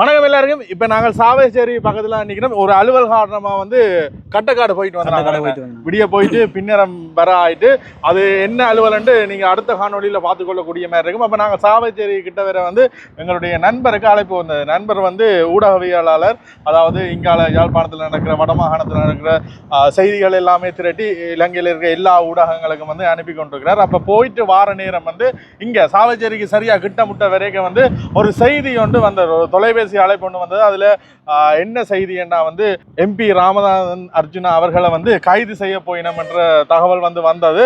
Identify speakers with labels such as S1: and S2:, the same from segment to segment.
S1: வணக்கம் எல்லாருக்கும். இப்ப நாங்கள் சாவேச்சேரி பக்கத்துல நிக்கிறோம். ஒரு அலுவல் காரணமா வந்து கட்டக்காடு போயிட்டு
S2: வந்தோம்.
S1: விடிய போயிட்டு பின்னரம் வர ஆயிட்டு அது என்ன அலுவலன்ட்டு நீங்க அடுத்த காணொளியில பார்த்து கொள்ளக்கூடிய மாதிரி இருக்கும். அப்ப நாங்க சாவேச்சேரி கிட்ட வர வந்து எங்களுடைய நண்பருக்கு அழைப்பு வந்தது. நண்பர் வந்து ஊடகவியலாளர் அதாவது இங்கால யாழ்ப்பாணத்தில் நடக்கிற வடமாகாணத்தில் நடக்கிற செய்திகள் எல்லாமே திரட்டி இலங்கையில் இருக்கிற எல்லா ஊடகங்களுக்கும் வந்து அனுப்பி கொண்டிருக்கிறார். அப்ப போயிட்டு வார நேரம் வந்து இங்க சாவேச்சேரிக்கு சரியா கிட்ட முட்ட வரைக்கும் வந்து ஒரு செய்தி ஒன்று வந்தது. ஒரு தொலைபேசி அழைப்பு ஒன்று வந்தது. அதில் ஆஹ், என்ன செய்தின்னா வந்து எம்பி ராமநாதன் அர்ஜுனா அவர்களை வந்து கைது செய்ய போயினோம் என்ற தகவல் வந்து வந்தது.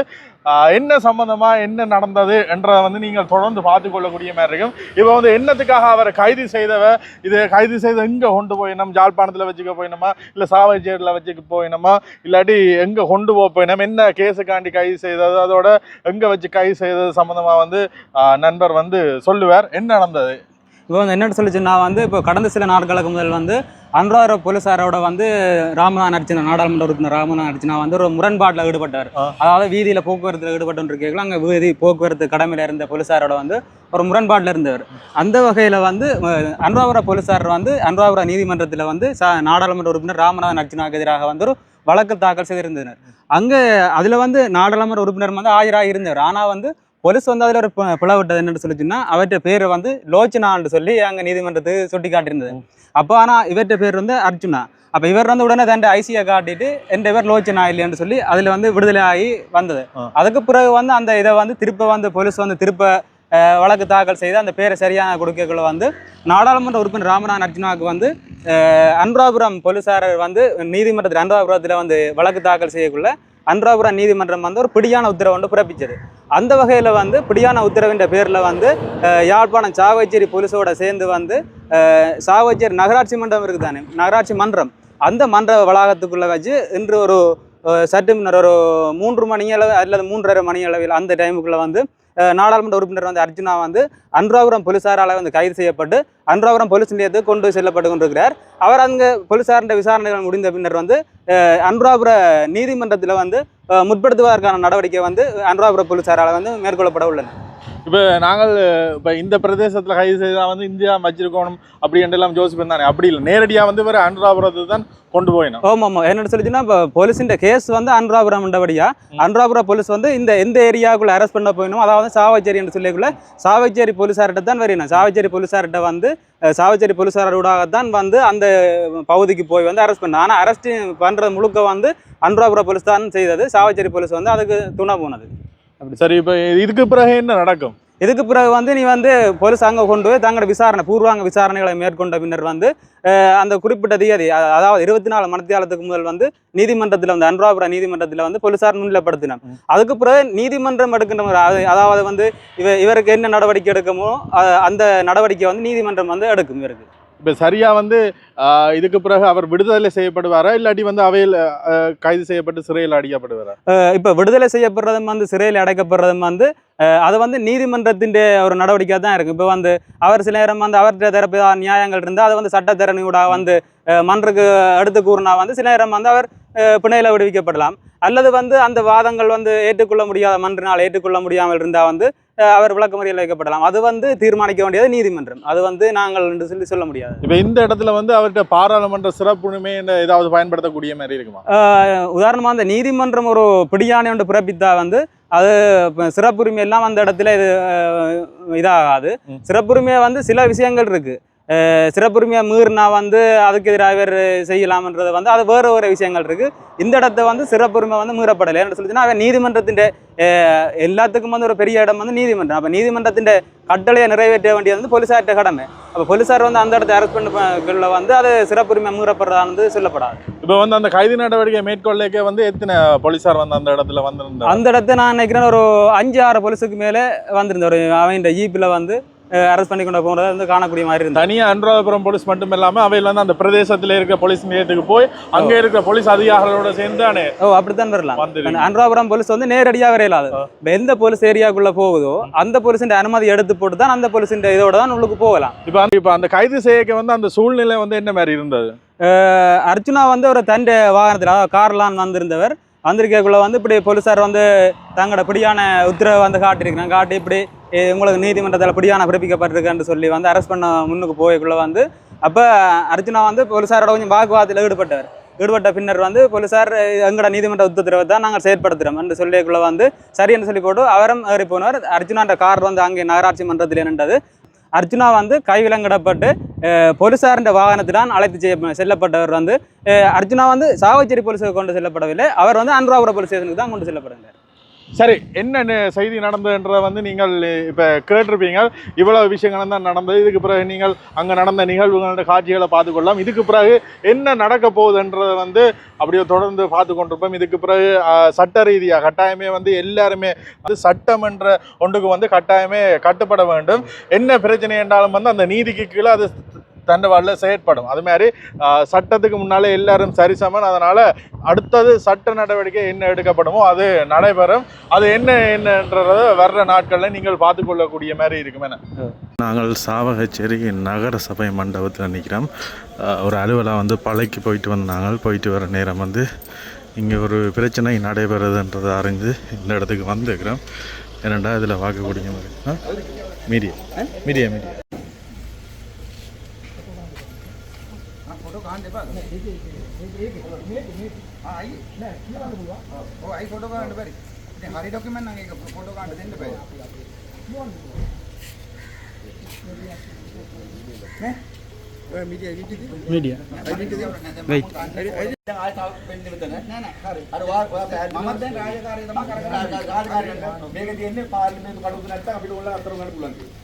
S1: என்ன சம்பந்தமாக என்ன நடந்தது என்றதை வந்து நீங்கள் தொடர்ந்து பார்த்து கொள்ளக்கூடிய மாதிரி இருக்கும். இப்போ வந்து என்னத்துக்காக அவரை கைது செய்தவ இது கைது செய்த எங்கே கொண்டு போயினோம்? ஜாழ்ப்பாணத்தில் வச்சுக்க போயினோமா? இல்லை சாவச்சேரியில் வச்சுக்க போயினோமா? இல்லாட்டி எங்கே கொண்டு போக போயினோம்? என்ன கேஸுக்காண்டி கைது செய்தது? அதோட எங்கே வச்சு கைது செய்தது சம்மந்தமாக வந்து நண்பர் வந்து சொல்லுவார். என்ன நடந்தது?
S2: இப்போ வந்து என்னன்னு சொல்லிச்சுன்னா வந்து இப்போ கடந்த சில நாட்களுக்கு முதல் வந்து அன்றாட போலீசாரோட வந்து ராமநாதன் அர்ச்சனா நாடாளுமன்ற உறுப்பினர் ராமநாதன் அர்ச்சனா வந்து ஒரு முரண்பாட்டில் ஈடுபட்டார். அதாவது வீதியில போக்குவரத்தில் ஈடுபட்டு இருக்கீங்களா அங்கே வீதி போக்குவரத்து கடமையில இருந்த போலீசாரோட வந்து ஒரு முரண்பாட்டில் இருந்தவர். அந்த வகையில் வந்து அஹ், அனுராபுர போலீசார் வந்து அனுராபுர நீதிமன்றத்தில் வந்து ச நாடாளுமன்ற உறுப்பினர் ராமநாதன் அர்ச்சனாவுக்கு எதிராக வந்து ஒரு வழக்கு தாக்கல் செய்திருந்தனர். அங்கே அதில் வந்து நாடாளுமன்ற உறுப்பினர் வந்து ஆஜராக இருந்தவர் ஆனால் வந்து போலீஸ் வந்து அதில் ஒரு பிளவிட்டது என்னன்னு சொல்லிச்சுன்னா அவர்கிட்ட பேர் வந்து லோச்சனான்னு சொல்லி அங்கே நீதிமன்றத்துக்கு சுட்டி காட்டியிருந்தது அப்போ ஆனால் இவர்கிட்ட பேர் வந்து அர்ஜுனா. அப்போ இவர் வந்து உடனே தன் ஐசியை காட்டிட்டு என் பேர் லோச்சனா இல்லைன்னு சொல்லி அதில் வந்து விடுதலை ஆகி வந்தது. அதுக்கு பிறகு வந்து அந்த இதை வந்து திருப்ப வந்து போலீஸ் வந்து திருப்ப வழக்கு தாக்கல் செய்து அந்த பேரை சரியான கொடுக்கக்குள்ள வந்து நாடாளுமன்ற உறுப்பினர் ராமநாதன் அர்ஜுனாவுக்கு வந்து அஹ், அனுராபுரம் போலீசார் வந்து நீதிமன்றத்தில் அனுராபுரத்தில் வந்து வழக்கு தாக்கல் செய்யக்குள்ள அன்றாபுரம் நீதிமன்றம் வந்து ஒரு பிடியான உத்தரவு ஒன்று பிறப்பிச்சது. அந்த வகையில் வந்து பிடியான உத்தரவின்ற பேரில் வந்து யாழ்ப்பாணம் சாவச்சேரி போலீஸோட சேர்ந்து வந்து சாவச்சேரி நகராட்சி மன்றம் இருக்குது தானே நகராட்சி மன்றம். அந்த மன்ற வளாகத்துக்குள்ளே வச்சு இன்று ஒரு சற்று முன்னர் ஒரு மூன்று மணி அளவு அல்லது மூன்றரை மணி அளவில் அந்த டைமுக்குள்ளே வந்து நாடாளுமன்ற உறுப்பினர் வந்து அர்ஜுனா வந்து அன்றாபுரம் போலீசாரால் வந்து கைது செய்யப்பட்டு அன்றாபுரம் போலீஸ் நிலையத்துக்கு கொண்டு செல்லப்பட்டு கொண்டிருக்கிறார். அவர் அங்கு போலீசாரின் விசாரணைகள் முடிந்த பின்னர் வந்து அன்றாபுர நீதிமன்றத்தில் வந்து முற்படுத்துவதற்கான நடவடிக்கை வந்து அன்றாபுரம் போலீசாரால் வந்து மேற்கொள்ளப்பட உள்ளது.
S1: இப்ப நாங்கள் இப்ப இந்த பிரதேசத்துல கைது செய்தா வந்து இந்தியா வச்சிருக்கணும் அப்படி எல்லாம் யோசிப்பேன் தானே? அப்படி இல்லை. நேரடியா வந்து வேற அனுராபுரத்துக்கு தான் கொண்டு போயினோம்.
S2: ஆமாம். ஆமாம் என்னோட சொல்லிச்சுன்னா இப்போ போலீஸின் கேஸ் வந்து அனுராபுரம் என்றபடியா அனுராபுர போலீஸ் வந்து இந்த எந்த ஏரியாவுக்குள்ள அரெஸ்ட் பண்ண போயினும். அதாவது சாவச்சேரி என்று சொல்லிக்குள்ள சாவச்சேரி போலீஸார்கிட்ட தான் வரணும் சாவச்சேரி போலீஸார்கிட்ட வந்து சாவச்சேரி போலீஸாரோடாக தான் வந்து அந்த பகுதிக்கு போய் வந்து அரெஸ்ட் பண்ண ஆனால் அரெஸ்ட் பண்ணுறது முழுக்க வந்து அனுராபுர போலீஸ் தான் செய்தது. சாவச்சேரி போலீஸ் வந்து அதுக்கு துணை போனது.
S1: சரி இப்ப இதுக்கு பிறகு என்ன நடக்கும்?
S2: இதுக்கு பிறகு வந்து நீ வந்து போலீஸ் அங்கே கொண்டு போய் தங்களோட விசாரணை பூர்வாங்க விசாரணைகளை மேற்கொண்ட பின்னர் வந்து அந்த குறிப்பிட்ட அ- அதாவது இருபத்தி நாலு மணித்தியாலத்துக்கு முதல் வந்து நீதிமன்றத்தில் வந்து அனுராபுர நீதிமன்றத்தில் வந்து போலீசார் முன்னிலைப்படுத்தினார். அதுக்கு பிறகு நீதிமன்றம் எடுக்கின்ற அதாவது வந்து இவ இவருக்கு என்ன நடவடிக்கை எடுக்குமோ அந்த நடவடிக்கை வந்து நீதிமன்றம் வந்து எடுக்கும் இவருக்கு.
S1: இப்போ சரியா வந்து ஆஹ், இதுக்கு பிறகு அவர் விடுதலை செய்யப்படுவாரா? இல்லாட்டி வந்து அவையில் கைது செய்யப்பட்டு சிறையில் அடிக்கப்படுவாரா?
S2: இப்போ விடுதலை செய்யப்படுறதும் வந்து சிறையில் அடைக்கப்படுறதும் வந்து அஹ், அது வந்து நீதிமன்றத்தின் ஒரு நடவடிக்கை தான் இருக்குது இப்போ வந்து அவர் சில நேரம் வந்து அவர்கிட்ட தரப்பு நியாயங்கள் இருந்தால் அதை வந்து சட்டத்திறனியூடாக வந்து அஹ், மன்றுக்கு எடுத்து கூறினா வந்து சில நேரம் வந்து அவர் பிணையில் விடுவிக்கப்படலாம். அல்லது வந்து அந்த வாதங்கள் வந்து ஏற்றுக்கொள்ள முடியாத மன்றினால் ஏற்றுக்கொள்ள முடியாமல் இருந்தால் வந்து அவர் விளக்கமறியல் வைக்கப்படலாம். அது வந்து தீர்மானிக்க வேண்டியது நீதிமன்றம். அது வந்து நாங்கள் என்று சொல்லி சொல்ல முடியாது.
S1: இப்ப இந்த இடத்துல வந்து அவர்கிட்ட பாராளுமன்ற சிறப்புரிமை ஏதாவது பயன்படுத்தக்கூடிய மாதிரி இருக்குமா?
S2: ஆஹ் உதாரணமா அந்த நீதிமன்றம் ஒரு பிடியாணை ஒன்று பிறப்பித்தா வந்து அது சிறப்புரிமை எல்லாம் அந்த இடத்துல இது இதாகாது.
S1: ம்.
S2: சிறப்புரிமை வந்து சில விஷயங்கள் இருக்கு. ஆஹ், சிறப்புரிமையை மீறினா வந்து அதுக்கு எதிராக வேறு செய்யலாம்ன்றது வந்து அது வேற ஒரு விஷயங்கள் இருக்கு. இந்த இடத்த வந்து சிறப்புரிமை வந்து மீறப்படலை. என்ன சொல்லிச்சுன்னா அவன் நீதிமன்றத்தின் எல்லாத்துக்கும் வந்து ஒரு பெரிய இடம் வந்து நீதிமன்றம். அப்போ நீதிமன்றத்தின் கட்டளையை நிறைவேற்ற வேண்டியது வந்து போலீசார்ட்ட கடமை. அப்போ போலீசார் வந்து அந்த இடத்த அரெஸ்ட் பண்ண வந்து அது சிறப்புரிமை மீறப்படுறதானது சொல்லப்படாது.
S1: இப்ப வந்து அந்த கைது நடவடிக்கை மேற்கொள்ளக்க வந்து எத்தனை போலீசார் வந்து அந்த இடத்துல வந்திருந்தாங்க?
S2: அந்த இடத்த நான் நினைக்கிறேன் ஒரு அஞ்சு ஆறு போலீஸுக்கு மேலே வந்திருந்த ஒரு அவன் ஈப்பில் வந்து அரெஸ்ட் பண்ணி கொண்டு போகிறத வந்து காணக்கூடிய மாதிரி இருந்தது.
S1: தனியா அனுராதபுரம் போலீஸ் மட்டும் இல்லாம அவையில் வந்து அந்த பிரதேசத்துல இருக்க போலீஸ் நிலையத்துக்கு போய் அங்க இருக்கிற போலீஸ் அதிகாரிகளோட சேர்ந்து
S2: ஓ அப்படித்தான் வரலாம். அனுராபுரம் போலீஸ் வந்து நேரடியாக வரையலாது. எந்த போலீஸ் ஏரியாக்குள்ள போகுதோ அந்த போலீஸின் அனுமதி எடுத்து போட்டு தான் அந்த போலீஸின் இதோட தான் உள்ளுக்கு போகலாம்.
S1: இப்ப இப்ப அந்த கைது செய்யக்க வந்து அந்த சூழ்நிலை வந்து என்ன மாதிரி இருந்தது?
S2: அர்ச்சுனா வந்து ஒரு தண்டை வாகனத்தில் கார்லான் வந்திருந்தவர். வந்திருக்கக்குள்ள வந்து இப்படி போலீஸார் வந்து தங்களோட பிடியான உத்தரவை வந்து காட்டியிருக்கிறாங்க. காட்டி இப்படி உங்களுக்கு நீதிமன்றத்தில் பிடியான பிறப்பிக்கப்பட்டிருக்குன்னு சொல்லி வந்து அரெஸ்ட் பண்ண முன்னுக்கு போயக்குள்ளே வந்து அப்போ அர்ஜுனா வந்து போலீஸாரோட கொஞ்சம் வாக்குவாதத்தில் ஈடுபட்டவர். ஈடுபட்ட பின்னர் வந்து போலீஸார் எங்களோட நீதிமன்ற உத்தரவை தான் நாங்கள் செயற்படுத்துகிறோம் என்று சொல்லிக்குள்ள வந்து சரின்னு சொல்லி போட்டு அவரும் ஏறி போனவர். அர்ஜுனான்ற கார் வந்து அங்கே நகராட்சி மன்றத்தில் நின்றது. அர்ஜுனா வந்து கைவிலங்கிடப்பட்டு அஹ், போலீசாரின் வாகனத்தில்தான் அழைத்து செய்ய செல்லப்பட்டவர் வந்து அர்ஜுனா வந்து சாவச்சேரி போலீஸுக்கு கொண்டு செல்லப்படவில்லை. அவர் வந்து அனுராபுரம் போலீஸ் ஸ்டேஷனுக்கு தான் கொண்டு செல்லப்படுகிறார்.
S1: சரி என்ன செய்தி நடந்ததுன்றத வந்து நீங்கள் இப்போ கேட்டிருப்பீங்க. இவ்வளவு விஷயங்கள் தான் நடந்தது. இதுக்கு பிறகு நீங்கள் அங்கே நடந்த நிகழ்வுகளோட காட்சிகளை பார்த்துக்கொள்ளலாம் இதுக்கு பிறகு என்ன நடக்க போகுதுன்றதை வந்து அப்படியே தொடர்ந்து பார்த்து கொண்டிருப்போம். இதுக்கு பிறகு சட்ட ரீதியாக கட்டாயமே வந்து எல்லாருமே அது சட்டம் என்ற ஒன்றுக்கு வந்து கட்டாயமே கட்டுப்பட வேண்டும். என்ன பிரச்சனை என்றாலும் வந்து அந்த நீதிக்கு கீழே அது தண்டவாளில் செயற்படும். அது மாதிரி சட்டத்துக்கு முன்னாலே எல்லாரும் சரிசமன் அதனால் அடுத்தது சட்ட நடவடிக்கை என்ன எடுக்கப்படுமோ அது நடைபெறும். அது என்ன என்னன்றத வர்ற நாட்களில் நீங்கள் பார்த்துக்கொள்ளக்கூடிய மாதிரி இருக்கும் என. நாங்கள் சாவகச்சேரி நகர சபை மண்டபத்தில் நிற்கிறோம் ஒரு அலுவலாக வந்து பழைக்கு போயிட்டு வந்தாங்க போயிட்டு வர நேரம் வந்து இங்கே ஒரு பிரச்சனை நடைபெறுதுன்றதை அறிந்து இந்த இடத்துக்கு வந்துக்கிறோம் ஏனண்டா இதில் பார்க்கக்கூடிய மாதிரி மீடியா. Media media.
S3: අයි ෆොටෝ ගන්නට බැරි. ඉතින් හරි ડોකියුමන්ට් නම් ඒක ෆොටෝ ගන්න දෙන්න බෑ. නේ? ඔය media edit media edit right දැන්
S2: ආයෙත් තව වෙන්නේ මෙතන නෑ නෑ හරි
S3: අර ඔයා ඔයා පෑන් මම දැන් රාජකාරිය තමයි කරගෙන රාජකාරිය මේක තියෙන්නේ පාර්ලිමේන්තු කඩුව නැත්තම් අපිට ඕනලා අතරු ගන්න පුළුවන් කියලා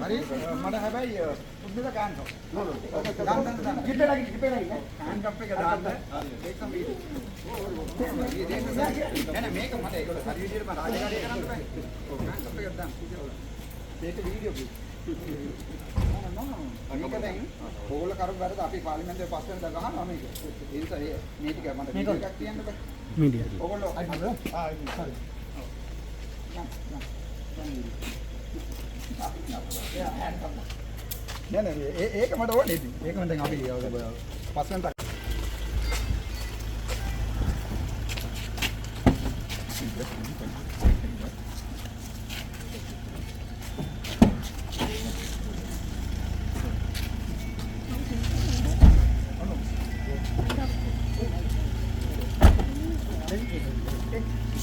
S3: మరి మన అబ్బాయి ఫుడ్ మీద కాన్ కంపే కదా మేక మన వీడియో మన రాజగారి కంపే కదా මේක වීඩියෝ ඕගොල්ලෝ කරු වැරද අපි පාර්ලිමේන්තුවේ පස් වෙනද ගහනවා මේක. ඒ නිසා මේ ටික මට වීඩියෝ එකක් තියන්න බෑ.
S2: මීඩියා.
S3: ඕගොල්ලෝ ආ හරි. නෑ නෑ ඒ ඒක මට ඕනේ ඉතින්. ඒක මම දැන් අපි පස් වෙනදා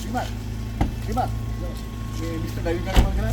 S3: විමල් විමල් මේ mister Okay, Mr. Dari mana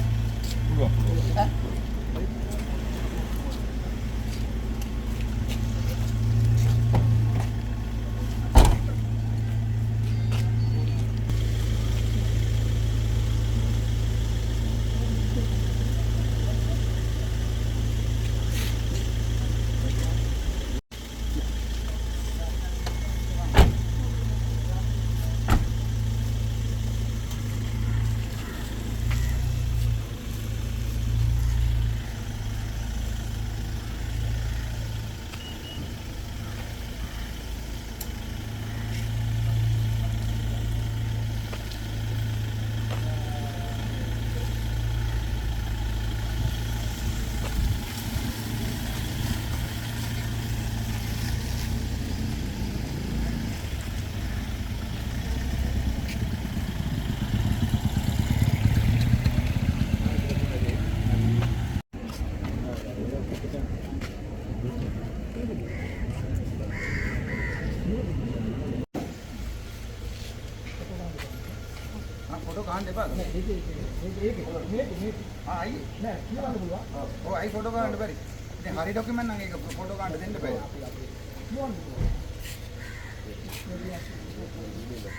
S3: Ah, photo ගන්න එපා. නෑ
S2: ඒක ඒක
S3: මේක මේක. Ah, ආ අයි නෑ කියවන්න පුළුවන්. ඔව් අයි ෆොටෝ ගන්න බැරි. ඉතින් හරි ડોකියුමන්ට් නම් ඒක ෆොටෝ ගන්න දෙන්න බෑ. කියවන්න පුළුවන්.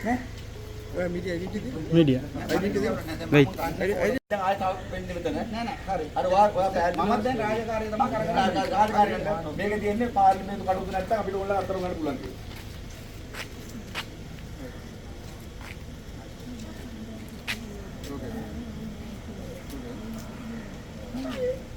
S3: නෑ मीडिया రైట్ Thank you.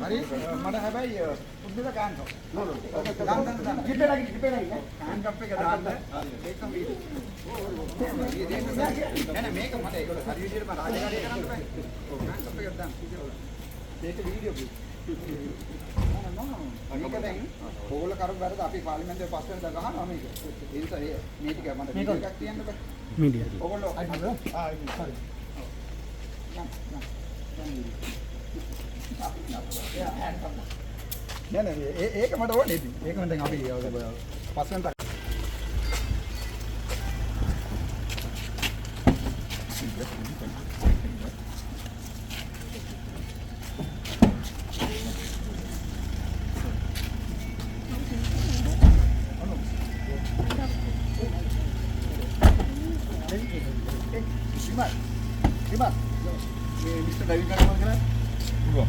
S3: හරි මට හැබැයි උද්දල කාන්තෝ කාන්තෝ කිපේ ලගි කිපේ ලගි කාන්තෝ එක දාන්න ඒකම නෑ නෑ මේක මට ඒකට හරි විදියට මම රාජකාරිය කරන්න බෑ කාන්තෝ එක දාන්න ඒක වීඩියෝ මේක දැන් ඕගොල්ලෝ කරපු වැරද අපි පාර්ලිමේන්තුවේ පස්වෙනිදා ගහනවා මේක. ඒ නිසා මේ ටික මට වීඩියෝ එකක් තියන්න බෑ.
S1: মিডিয়া
S3: නෑ නෑ ඒක මට ඕනේ ඉතින්. ඒක මම දැන් අපි පස්සෙන් Mr. Dari mana
S1: kira?
S3: Pulau.